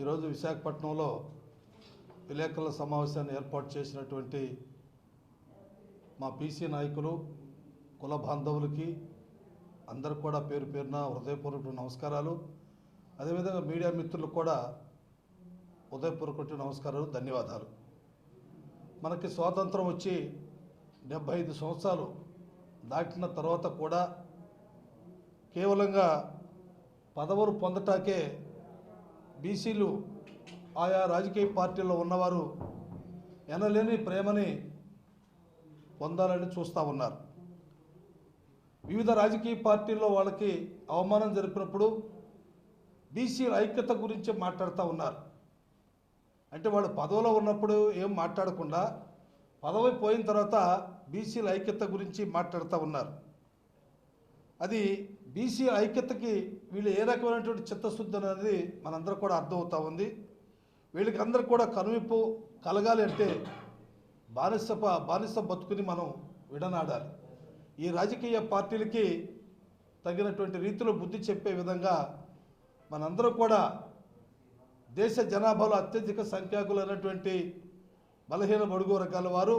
ఈరోజు విశాఖపట్నంలో విలేకరుల సమావేశాన్ని ఏర్పాటు చేసినటువంటి మా పీసీ నాయకులు కుల బాంధవులకి అందరు కూడా పేరు పేరున హృదయపూర్వక నమస్కారాలు. అదేవిధంగా మీడియా మిత్రులకు కూడా హృదయపూర్వక నమస్కారాలు ధన్యవాదాలు. మనకి స్వాతంత్రం వచ్చి డెబ్భై ఐదు సంవత్సరాలు దాటిన తర్వాత కూడా కేవలంగా పదవులు పొందటాకే బీసీలు ఆయా రాజకీయ పార్టీల్లో ఉన్నవారు ఎనలేని ప్రేమని పొందాలని చూస్తూ ఉన్నారు. వివిధ రాజకీయ పార్టీల్లో వాళ్ళకి అవమానం జరిపినప్పుడు బీసీల ఐక్యత గురించి మాట్లాడుతూ ఉన్నారు. అంటే వాళ్ళు పదవిలో ఉన్నప్పుడు ఏం మాట్లాడకుండా పదవి పోయిన తర్వాత బీసీల ఐక్యత గురించి మాట్లాడుతూ ఉన్నారు. అది బీసీ ఐక్యతకి వీళ్ళు ఏ రకమైనటువంటి చిత్తశుద్ధి అనేది మనందరూ కూడా అర్థమవుతూ ఉంది. వీళ్ళకి అందరూ కూడా కనువిప్పు కలగాలి అంటే బానిస బానిస బతుకుని మనం విడనాడాలి. ఈ రాజకీయ పార్టీలకి తగినటువంటి రీతిలో బుద్ధి చెప్పే విధంగా మనందరూ కూడా దేశ జనాభాలో అత్యధిక సంఖ్యాకులైనటువంటి బలహీన బడుగు వర్గాల వారు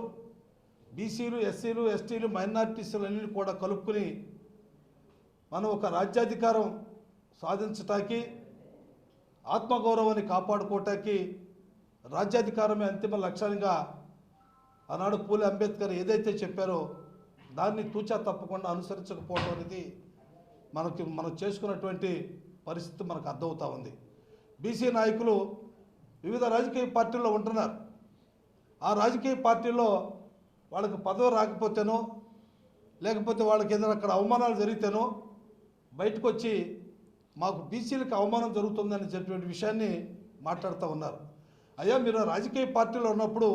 బీసీలు ఎస్సీలు ఎస్టీలు మైనార్టీసులన్నీ కూడా కలుపుకుని మనం ఒక రాజ్యాధికారం సాధించటానికి ఆత్మగౌరవాన్ని కాపాడుకోవటానికి రాజ్యాధికారమే అంతిమ లక్ష్యంగా ఆనాడు పూలే అంబేద్కర్ ఏదైతే చెప్పారో దాన్ని తూచా తప్పకుండా అనుసరించకపోవడం అనేది మనకి మనం చేసుకున్నటువంటి పరిస్థితి మనకు అర్థమవుతూ ఉంది. బీసీ నాయకులు వివిధ రాజకీయ పార్టీల్లో ఉంటున్నారు. ఆ రాజకీయ పార్టీల్లో వాళ్ళకి పదవి రాకపోతేనో లేకపోతే వాళ్ళకి ఏదైనా అక్కడ అవమానాలు జరిగితేనో బయటకు వచ్చి మాకు బీసీలకు అవమానం జరుగుతుందని చెప్పినటువంటి విషయాన్ని మాట్లాడుతూ ఉన్నారు. అయ్యా మీరు రాజకీయ పార్టీలో ఉన్నప్పుడు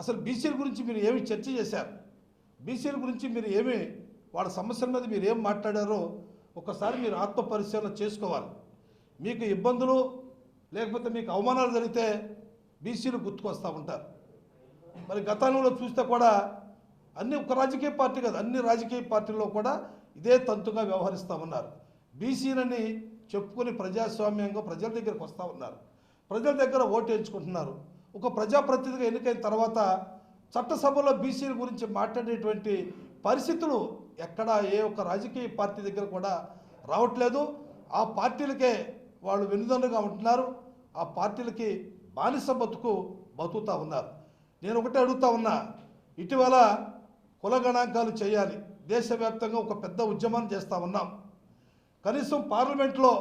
అసలు బీసీల గురించి మీరు ఏమి చర్చ చేశారు? బీసీల గురించి మీరు ఏమి వాళ్ళ సమస్యల మీద మీరు ఏం మాట్లాడారో ఒకసారి మీరు ఆత్మ పరిశీలన చేసుకోవాలి. మీకు ఇబ్బందులు లేకపోతే మీకు అవమానాలు జరిగితే బీసీలు గుర్తుకొస్తూ ఉంటారు. మరి గతంలో చూస్తే కూడా అన్ని ఒక రాజకీయ పార్టీ కాదు అన్ని రాజకీయ పార్టీల్లో కూడా ఇదే తంతుగా వ్యవహరిస్తూ ఉన్నారు బీసీలని చెప్పుకొని ప్రజాస్వామ్యంగా ప్రజల దగ్గరకు వస్తూ ఉన్నారు. ప్రజల దగ్గర ఓటు ఎంచుకుంటున్నారు. ఒక ప్రజాప్రతినిధిగా ఎన్నికైన తర్వాత చట్టసభలో బీసీల గురించి మాట్లాడేటువంటి పరిస్థితులు ఎక్కడ ఏ ఒక్క రాజకీయ పార్టీ దగ్గర కూడా రావట్లేదు. ఆ పార్టీలకే వాళ్ళు వెనుదన్నుగా ఉంటున్నారు. ఆ పార్టీలకి బానిస బతుకు బతుకుతూ ఉన్నారు. నేను ఒకటే అడుగుతా ఉన్నా ఇటీవల కుల గణాంకాలు చేయాలి. దేశవ్యాప్తంగా ఒక పెద్ద ఉద్యమాన్ని చేస్తూ ఉన్నాం. కనీసం పార్లమెంట్లో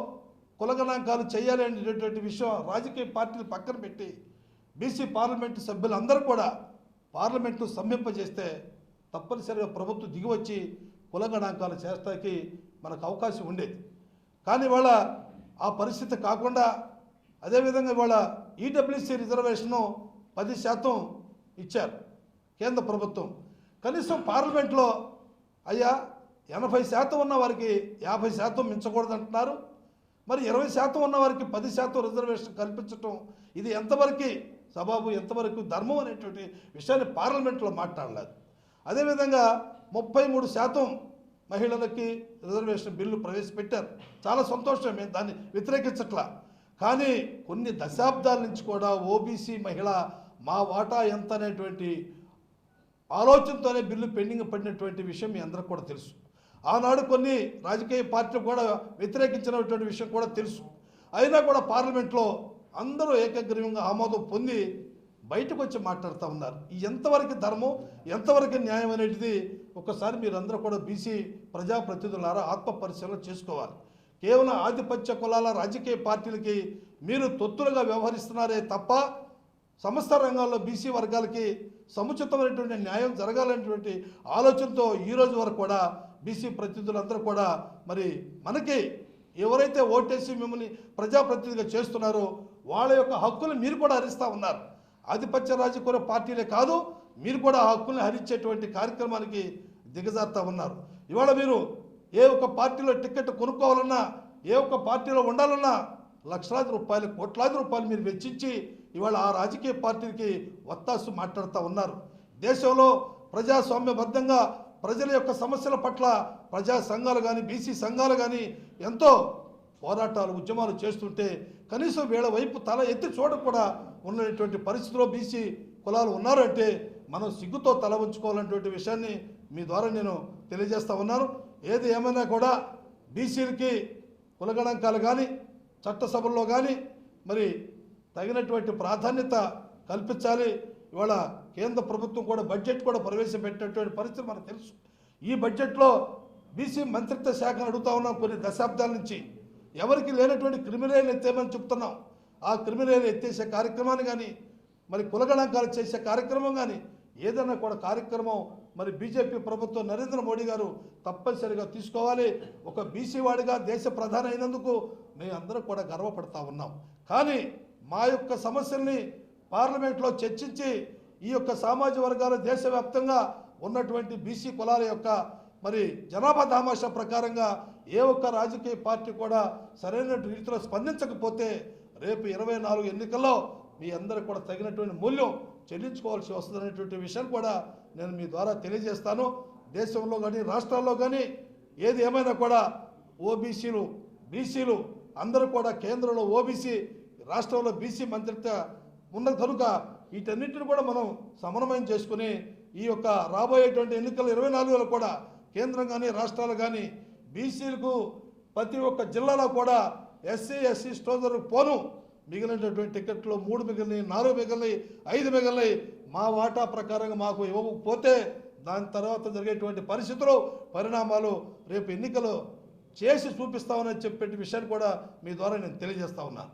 కుల గణాంకాలు చేయాలి అనేటటువంటి విషయం రాజకీయ పార్టీలు పక్కన పెట్టి బీసీ పార్లమెంటు సభ్యులందరూ కూడా పార్లమెంటు సమ్మింపజేస్తే తప్పనిసరిగా ప్రభుత్వం దిగివచ్చి కుల గణాంకాలు చేస్తాకి మనకు అవకాశం ఉండేది. కానీ ఇవాళ ఆ పరిస్థితి కాకుండా అదేవిధంగా ఇవాళ ఈడబ్ల్యూసీ రిజర్వేషను పది శాతం ఇచ్చారు కేంద్ర ప్రభుత్వం. కనీసం పార్లమెంట్లో అయ్యా ఎనభై శాతం ఉన్న వారికి యాభై శాతం మించకూడదంటున్నారు. మరి ఇరవై శాతం ఉన్న వారికి పది శాతం రిజర్వేషన్ కల్పించటం ఇది ఎంతవరకు సబాబు ఎంతవరకు ధర్మం అనేటువంటి విషయాన్ని పార్లమెంట్లో మాట్లాడలేదు. అదేవిధంగా ముప్పై మూడు శాతం మహిళలకి రిజర్వేషన్ బిల్లు ప్రవేశపెట్టారు. చాలా సంతోషం మేము దాన్ని వ్యతిరేకించట్లా. కానీ కొన్ని దశాబ్దాల నుంచి కూడా ఓబీసీ మహిళ మా వాటా ఎంత అనేటువంటి ఆలోచనతోనే బిల్లు పెండింగ్ పడినటువంటి విషయం మీ అందరికి కూడా తెలుసు. ఆనాడు కొన్ని రాజకీయ పార్టీలు కూడా వ్యతిరేకించినటువంటి విషయం కూడా తెలుసు. అయినా కూడా పార్లమెంట్లో అందరూ ఏకగ్రీవంగా ఆమోదం పొంది బయటకు వచ్చి మాట్లాడుతూ ఉన్నారు. ఎంతవరకు ధర్మం ఎంతవరకు న్యాయం అనేటిది ఒకసారి మీరందరూ కూడా బీసీ ప్రజాప్రతినిధులారా ఆత్మ పరిశీలన చేసుకోవాలి. కేవలం ఆధిపత్య కులాల రాజకీయ పార్టీలకి మీరు తొత్తులుగా వ్యవహరిస్తున్నారే తప్ప సమస్త రంగాల్లో బీసీ వర్గాలకి సముచితమైనటువంటి న్యాయం జరగాలనేటువంటి ఆలోచనతో ఈ రోజు వరకు కూడా బీసీ ప్రతినిధులందరూ కూడా మరి మనకి ఎవరైతే ఓటేసి మిమ్మల్ని ప్రజాప్రతినిధిగా చేస్తున్నారో వాళ్ళ యొక్క హక్కులు మీరు కూడా హరిస్తూ ఉన్నారు. ఆధిపత్య రాజకీయ పార్టీలే కాదు మీరు కూడా ఆ హక్కుల్ని హరించేటువంటి కార్యక్రమానికి దిగజారుతా ఉన్నారు. ఇవాళ మీరు ఏ ఒక్క పార్టీలో టికెట్ కొనుక్కోవాలన్నా ఏ ఒక్క పార్టీలో ఉండాలన్నా లక్షలాది రూపాయలు కోట్లాది రూపాయలు మీరు వెచ్చించి ఇవాళ ఆ రాజకీయ పార్టీకి వత్తాసు మాట్లాడుతూ ఉన్నారు. దేశంలో ప్రజాస్వామ్యబద్ధంగా ప్రజల యొక్క సమస్యల పట్ల ప్రజా సంఘాలు కానీ బీసీ సంఘాలు కానీ ఎంతో పోరాటాలు ఉద్యమాలు చేస్తుంటే కనీసం వీళ్ళ వైపు తల ఎత్తి చూడకుండా ఉన్నటువంటి పరిస్థితిలో బీసీ కులాలు ఉన్నారంటే మనం సిగ్గుతో తల ఉంచుకోవాలనేటువంటి విషయాన్ని మీ ద్వారా నేను తెలియజేస్తూ ఉన్నాను. ఏది ఏమైనా కూడా బీసీలకి కులగణాంకాలు కానీ చట్టసభల్లో కానీ మరి తగినటువంటి ప్రాధాన్యత కల్పించాలి. ఇవాళ కేంద్ర ప్రభుత్వం కూడా బడ్జెట్ కూడా ప్రవేశపెట్టినటువంటి పరిస్థితి మనకు తెలుసు. ఈ బడ్జెట్లో బీసీ మంత్రిత్వ శాఖను అడుగుతా ఉన్నాం కొన్ని దశాబ్దాల నుంచి. ఎవరికి లేనటువంటి క్రిమినల్ ఎత్తేమని చెప్తున్నాం. ఆ క్రిమినల్ ఎత్తేసే కార్యక్రమాన్ని కానీ మరి కులగణాంకాలు చేసే కార్యక్రమం కానీ ఏదైనా కూడా కార్యక్రమం మరి బీజేపీ ప్రభుత్వం నరేంద్ర మోడీ గారు తప్పనిసరిగా తీసుకోవాలి. ఒక బీసీ వాడిగా దేశ ప్రధాని అయినందుకు మేము అందరం కూడా గర్వపడతా ఉన్నాం. కానీ మా యొక్క సమస్యల్ని పార్లమెంట్లో చర్చించి ఈ యొక్క సామాజిక వర్గాల దేశవ్యాప్తంగా ఉన్నటువంటి బీసీ కులాల యొక్క మరి జనాభా దామాషా ప్రకారంగా ఏ ఒక్క రాజకీయ పార్టీ కూడా సరైన రీతిలో స్పందించకపోతే రేపు ఇరవై నాలుగు ఎన్నికల్లో మీ అందరికి కూడా తగినటువంటి మూల్యం చెల్లించుకోవాల్సి వస్తుందనేటువంటి విషయం కూడా నేను మీ ద్వారా తెలియజేస్తాను. దేశంలో కానీ రాష్ట్రాల్లో కానీ ఏది ఏమైనా కూడా ఓబీసీలు బీసీలు అందరూ కూడా కేంద్రంలో ఓబీసీ రాష్ట్రంలో బీసీ మంత్రిత్వ ఉన్న కనుక వీటన్నిటిని కూడా మనం సమన్వయం చేసుకుని ఈ యొక్క రాబోయేటువంటి ఎన్నికలు ఇరవై నాలుగులో కూడా కేంద్రం కానీ రాష్ట్రాలు కానీ బీసీలకు ప్రతి ఒక్క జిల్లాలో కూడా ఎస్సీ ఎస్సీ స్టోజర్ పోను. మిగిలినటువంటి టికెట్లు మూడు మిగిలినవి నాలుగు మిగిలినవి ఐదు మిగిలినవి మా వాటా ప్రకారంగా మాకు ఇవ్వకపోతే దాని తర్వాత జరిగేటువంటి పరిస్థితులు పరిణామాలు రేపు ఎన్నికలు చేసి చూపిస్తామని చెప్పే విషయాన్ని కూడా మీ ద్వారా నేను తెలియజేస్తా ఉన్నాను